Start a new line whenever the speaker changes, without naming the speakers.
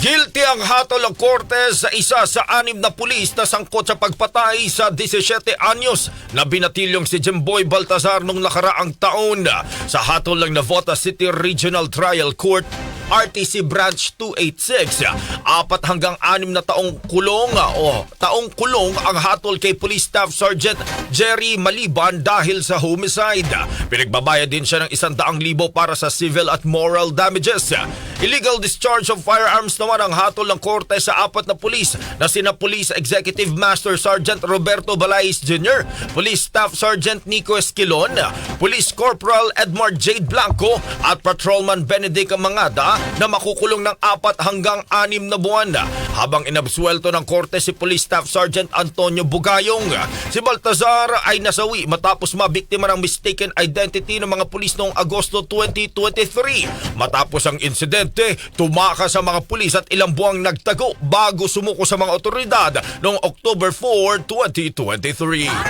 Guilty ang hatol ng korte sa isa sa anim na pulis na sangkot sa pagpatay sa 17 anyos na binatilyong si Jimboy Baltazar nung nakaraang taon. Sa hatol ng Navota City Regional Trial Court, RTC Branch 286. Apat hanggang anim na taong kulong o taong kulong ang hatol kay Police Staff Sergeant Jerry Maliban dahil sa homicide. Pinagbabayad din siya ng isang daang libo para sa civil at moral damages. Illegal discharge of firearms naman ang hatol ng korte sa apat na pulis na sina Police Executive Master Sergeant Roberto Balais Jr., Police Staff Sergeant Nico Esquilon, Police Corporal Edmard Jade Blanco at Patrolman Benedict Mangada na makukulong ng apat hanggang anim na buwan habang inabsuelto ng korte si Police Staff Sergeant Antonio Bugayong. Si Baltazar ay nasawi matapos mabiktima ng mistaken identity ng mga pulis noong Agosto 2023. Matapos ang insidente, tumakas sa mga pulis at ilang buwang nagtago bago sumuko sa mga otoridad noong October 4, 2023.